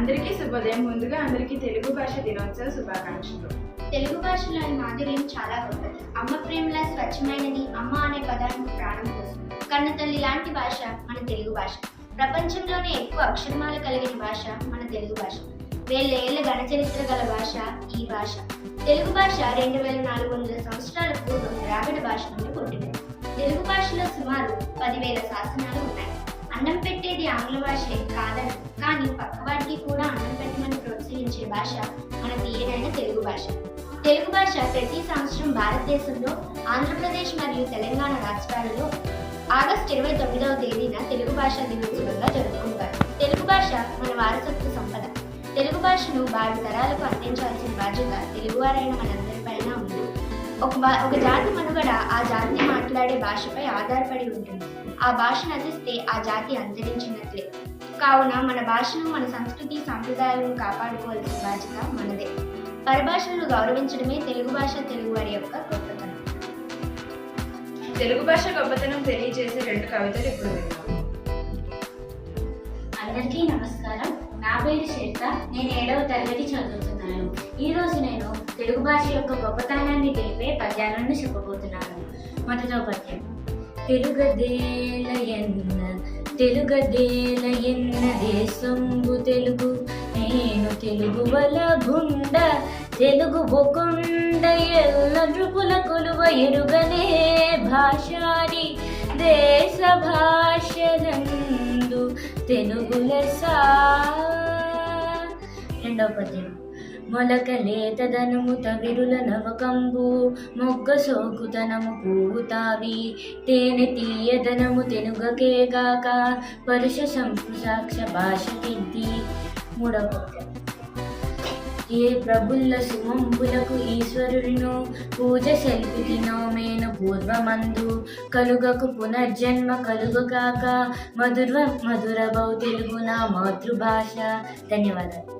అందరికీ శుభోదయం. ముందుగా అందరికీ తెలుగు భాష దినోత్సవ శుభాకాంక్షలు. తెలుగు భాషలోని మాధుర్యం చాలా గొప్పది. అమ్మ ప్రేమలా స్వచ్ఛమైనది అమ్మ అనే పదానికి ప్రాణం కోసం కన్న తల్లి లాంటి భాష మన తెలుగు భాష. ప్రపంచంలోనే ఎక్కువ అక్షరమాలు కలిగిన భాష మన తెలుగు భాష. వేల ఏళ్ళ ఘన చరిత్ర గల భాష ఈ భాష. తెలుగు భాష రెండు వేల నాలుగు వందల సంవత్సరాల పూర్వం ద్రావిడ భాష నుండి పుట్టింది. తెలుగు భాషలో సుమారు పదివేల శాసనాలు ఉన్నాయి. అన్నం పెట్టేది ఆంగ్ల భాషే కాదని. కానీ పక్కవాడికి కూడా అన్నం పెట్టమని ప్రోత్సహించే భాష మన తీయనైన తెలుగు భాష. తెలుగు భాష ప్రతి సంవత్సరం భారతదేశంలో ఆంధ్రప్రదేశ్ మరియు తెలంగాణ రాష్ట్రాలలో ఆగస్టు ఇరవై తొమ్మిదవ తేదీన తెలుగు భాష దినోత్సవంగా జరుపుకుంటారు. తెలుగు భాష మన వారసత్వ సంపద. తెలుగు భాషను భావి తరాలకు అందించాల్సిన బాధ్యత తెలుగువారైన మనందరం ఒక ఒక జాతి మనుగడ ఆ జాతి మాట్లాడే భాషపై ఆధారపడి ఉంటుంది. ఆ భాష నశిస్తే ఆ జాతి అంతరించినట్లే. కావున మన భాషను మన సంస్కృతి సాంప్రదాయాలను కాపాడుకోవాల్సిన బాధ్యత మనదే. పరభాషలను గౌరవించడమే తెలుగు భాష తెలుగు వారి యొక్క గొప్పతనం. తెలుగు భాష గొప్పతనం తెలియజేసే రెండు కవితలు ఇప్పుడు అందరికీ నమస్కారం. నా పేరు శ్వేత. నేను ఏడవ తరగతి చదువుతున్నాను. ఈ రోజు నేను తెలుగు భాష యొక్క గొప్పతనాన్ని తెలిపే పద్యాలను చెప్పబోతున్నాను. మొదట పద్యం. తెలుగదేల ఎన్న తెలుగదేల ఎన్న దేశంబు తెలుగు. నేను తెలుగు వల గుండ తెలుగు బొకుండ ఎల్ల నృపుల కొలువ ఎరుగనే భాషాని దేశ భాషలందు తెలుగుల సా రెండవ పద్యం. మొలక లేతదనము తవిరుల నవకంబు మొగ్గ సోకుతనము పువ్వు తేనె తీయదనము తెనుగకేగాక పరుష సంపు సాక్ష భాష కిద్ది మూడవ ఏ ప్రభుల్ల సుమంబులకు ఈశ్వరుడిను పూజ సెల్పితినో పూర్వమందు. కలుగకు పునర్జన్మ కలుగు కాక మధుర మధురభౌ తెలుగు నా మాతృభాష. ధన్యవాదాలు.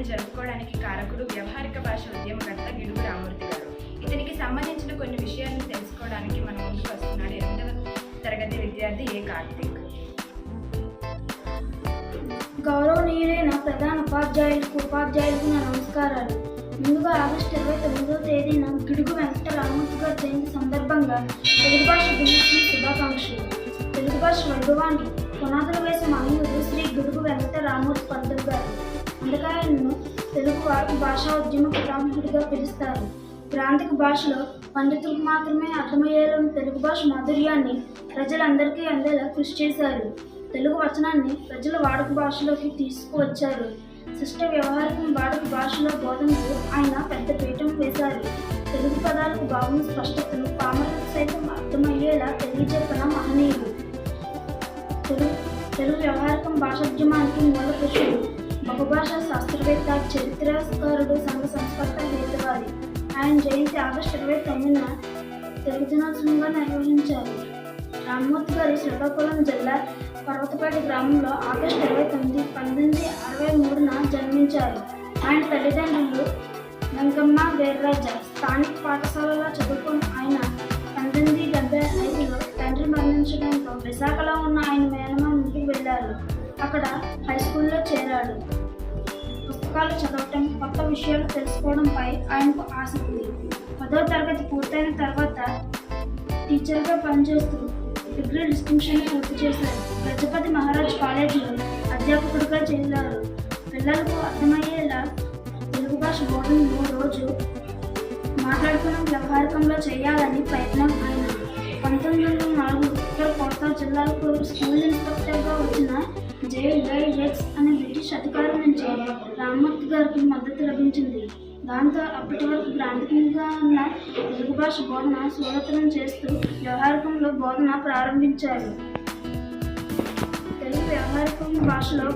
దినోత్సవాన్ని జరుపుకోవడానికి కారకుడు వ్యవహారిక భాష ఉద్యమకర్త గిడుగు రామూర్తి గారు. ఇతనికి సంబంధించిన కొన్ని విషయాలను తెలుసుకోవడానికి మన ముందుకు వస్తున్నాడు ఎనిమిదవ తరగతి విద్యార్థి ఏ కార్తీక్? గౌరవనీయులైన ప్రధాన ఉపాధ్యాయులకు ఉపాధ్యాయులకు నా నమస్కారాలు. ముందుగా ఆగస్టు ఇరవై తొమ్మిదో తేదీన గిడుగు వెంకట రామూర్తి గారి జయంతి సందర్భంగా తెలుగు భాష దినోత్సవం శుభాకాంక్షలు. తెలుగు భాష వైభవాన్ని పునాదులు వేసిన మహనీయుడు శ్రీ గిడుగు వెంకట రామూర్తి పంతులు గారు. అందుకని తెలుగు భాషా ఉద్యమ పితామహుడిగా పిలుస్తారు. ప్రాంతిక భాషలో పండితులకు మాత్రమే అర్థమయ్యేలా తెలుగు భాష మాధుర్యాన్ని ప్రజలందరికీ అందేలా కృషి చేశారు. తెలుగు వచనాన్ని ప్రజల వాడుక భాషలోకి తీసుకువచ్చారు. శిష్ట వ్యవహారికం వాడుక భాషలో బోధనకు ఆయన పెద్ద పీఠం వేశారు. తెలుగు పదాలకు భావం స్పష్టతను పామరులకు సైతం అర్థమయ్యేలా తెలియజెప్పిన మహనీయుడు తెలుగు తెలుగు వ్యవహారికం భాషోద్యమానికి మూల పురుషుడు బహుభాషా శాస్త్రవేత్త చరిత్రకారుడు సంఘ సంస్కర్త హేతువాది. ఆయన జయంతి ఆగస్టు ఇరవై తొమ్మిదిన తెలుగు దినోత్సవంగా నిర్వహించారు రామ్మూర్తి గారి శ్రీకాకుళం జిల్లా పర్వతపేట గ్రామంలో ఆగస్టు ఇరవై తొమ్మిది పంతొమ్మిది అరవై మూడున జన్మించారు. ఆయన తల్లిదండ్రులు వెంకమ్మ వీర్రాజ. స్థానిక పాఠశాలలో చదువుకున్న ఆయన పంతొమ్మిది డెబ్బై ఐదులో తండ్రి మరణించడంతో విశాఖలో ఉన్న ఆయన మేనమామ ఇంటికి వెళ్ళారు. అక్కడ హై స్కూల్లో చేరాడు. పుస్తకాలు చదవటం కొత్త విషయాలు తెలుసుకోవడంపై ఆయనకు ఆసక్తి పదో తరగతి పూర్తయిన తర్వాత టీచర్గా పనిచేస్తూ డిగ్రీ డిస్టింక్షన్ పూర్తి చేశారు గజపతి మహారాజ్ కాలేజీలో అధ్యాపకుడిగా చేరారు పిల్లలకు అర్థమయ్యేలా తెలుగు భాష బోధనను రోజు మాట్లాడుకున్న వ్యవహారికంలో చేయాలని ప్రయత్నం అయినది పంతొమ్మిది వందల నాలుగు ఉత్తర కోస్తా జిల్లాలకు స్కూల్ ఇన్స్పెక్టర్గా వచ్చిన జే ఎక్స్ అనే బ్రిటిష్ అధికారి నుంచి రామ్మూర్తి గారికి మద్దతు లభించింది. దాంతో అప్పటి వరకు ప్రాంతీయంగా ఉన్న తెలుగు భాష బోధన సులభతరం చేస్తూ వ్యవహారికంలో బోధన ప్రారంభించారు. తెలుగు వ్యవహారికం భాషలో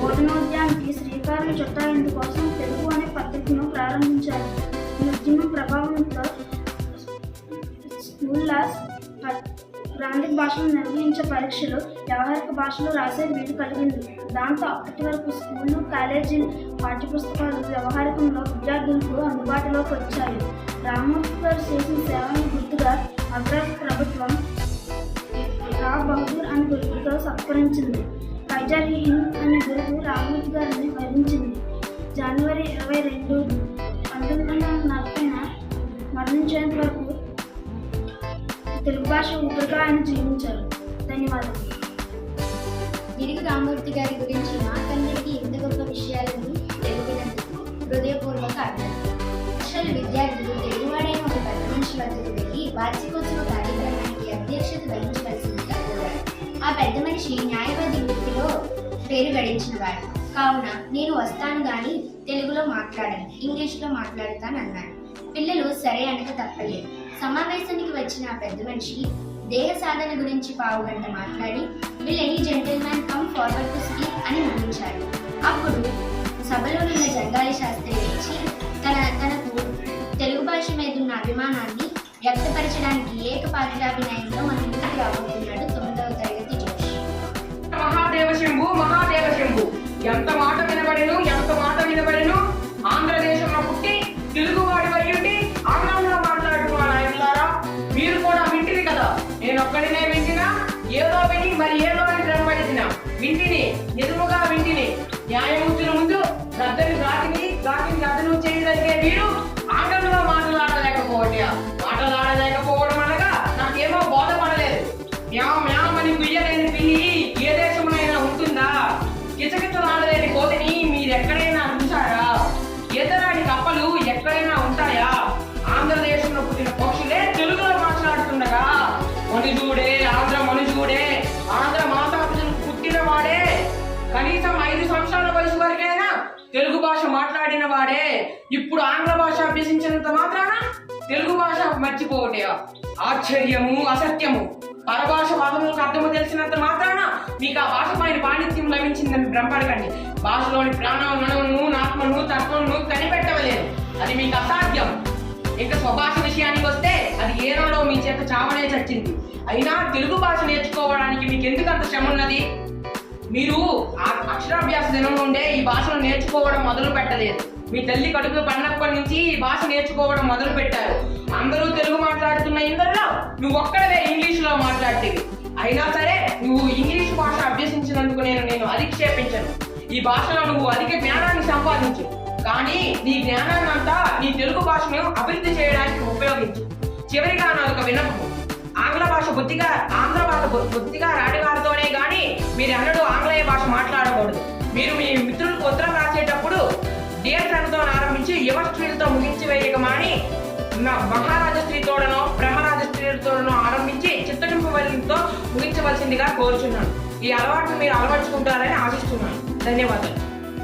బోధనోద్యానికి శ్రీకారం చుట్టాయిందుకోసం తెలుగు అనే పద్ధతిను ప్రారంభించారు. ఈ ఉద్యమం ప్రభావంతో స్కూళ్ళ ప్రాంతిక భాషలు నిర్వహించే పరీక్షలు వ్యవహారిక భాషలో రాసే వీలు కలిగింది. దాంతో అప్పటి వరకు స్కూళ్ళు కాలేజీలు పాఠ్యపుస్తకాలు వ్యవహారికంలో విద్యార్థులకు అందుబాటులోకి వచ్చాయి. రామూర్తి గారు చేసిన సేవలను గుర్తుగా అగ్ర ప్రభుత్వం రా బహదూర్ అనే గురువుతో సత్కరించింది. కైజాల్ హింద్ అనే గురువు రామూర్తి గారిని వరించింది జనవరి ఇరవై రెండు పంతొమ్మిది వందల నలభైన మరణించేంత వరకు తెలుగు భాష ఊపిరిగా ఆయన జీవించారు. ధన్యవాదాలు. గిరిగి రామూర్తి గారి గురించి మాకందరికీ ఇంత గొప్ప విషయాలను తెలిపినందుకు హృదయపూర్వక అభినందనలు. విద్యార్థులు తెలుగువాడైన ఒక పెద్ద మనిషి వద్దకు వెళ్ళి వార్షికోత్సవ కార్యక్రమానికి అధ్యక్షత వహించవలసిందిగా కోరారు. ఆ పెద్ద మనిషి న్యాయవాది వృత్తిలో పేరు గడించిన వాడు. కావున నేను వస్తాను గాని తెలుగులో మాట్లాడను ఇంగ్లీష్లో మాట్లాడతానన్నాడు పిల్లలు సరే అనక తప్పలేదు. సమావేశానికి వచ్చిన ఆ పెద్ద మనిషి దేహ సాధన గురించి పావుగంట మాట్లాడి will any gentlemen come forward to speak అని ముగించాడు అప్పుడు సభలో ఉన్న జంగాలి శాస్త్రి లేచి తన తనకు తెలుగు భాష మీద ఉన్న అభిమానాన్ని వ్యక్తపరచడానికి ఏకపాత్రాభినయంలో మన ముందుకు రాబోతున్నాడు తొమ్మిదవ తరగతి జోష్. మహాదేవ శంభు మహాదేవ శంభు. ఎంత మాట వినబడిను ఎంత మాట వినబడిను ఆంధ్రదేశంలో పుట్టి తెలుగు వాడి అయ్యుండి ఆంగ్లంలో మాట్లాడుతూ మా నాయనలారా మీరు కూడా వింటిది కదా. నేను ఒక్కడినే వింటినా ఏదో విని మరి ఏదో అని భ్రమపడిన వింటిని నిజముగా వింటిని. న్యాయమూర్తుల ముందు గద్దెని దాటిని దాటిని గద్దెను చేయగలిగే మీరు ఇప్పుడు ఆంగ్ల భాష అభ్యసించినంత మాత్రాన తెలుగు భాష మర్చిపోవటే ఆశ్చర్యము అసత్యము. పరభాష వాదములకు అర్థము తెలిసినంత మాత్రాన మీకు ఆ భాష పైన పాండిత్యం లభించిందని భ్రమపడకండి. భాషలోని ప్రాణమును ఆత్మను తత్వమును కనిపెట్టవలేదు. అది మీకు అసాధ్యం. ఇంకా స్వభాష విషయానికి వస్తే అది ఏనాడో మీ చేత చావనే చచ్చింది. అయినా తెలుగు భాష నేర్చుకోవడానికి మీకు ఎందుకు అంత శ్రమ ఉన్నది మీరు ఆ అక్షరాభ్యాస దినం నుండే ఈ భాషను నేర్చుకోవడం మొదలు పెట్టలేదు మీ తల్లి కడుపు పడినప్పటి నుంచి ఈ భాష నేర్చుకోవడం మొదలు పెట్టారు అందరూ తెలుగు మాట్లాడుతున్న ఇందరిలో నువ్వు ఒక్కడవే ఇంగ్లీష్లో మాట్లాడితే అయినా సరే నువ్వు ఇంగ్లీష్ భాష అభ్యసించినందుకు నేను నేను అధిక్షేపించను. ఈ భాషలో నువ్వు అధిక జ్ఞానాన్ని సంపాదించు. కానీ నీ జ్ఞానాన్ని అంతా నీ తెలుగు భాషను అభివృద్ధి చేయడానికి ఉపయోగించు. చివరిగా నాదొక వినపము ఆంగ్ల భాష బుద్ధిగా ఆంగ్ల భాష బు- బుద్ధిగా రాడివారితోనే కానీ మీరు ఎన్నడూ ఆంగ్లేయ భాష మాట్లాడకూడదు. మీరు మీ మ- మహారాజ స్త్రీతోడనో బ్రహ్మరాజ స్త్రీలతోనో ఆరంభించి చిత్తగింపు వలితో ముగించవలసిందిగా కోరుచున్నాను. ఈ అలవాటును మీరు అలవర్చుకుంటారని ఆశిస్తున్నాను. ధన్యవాదాలు.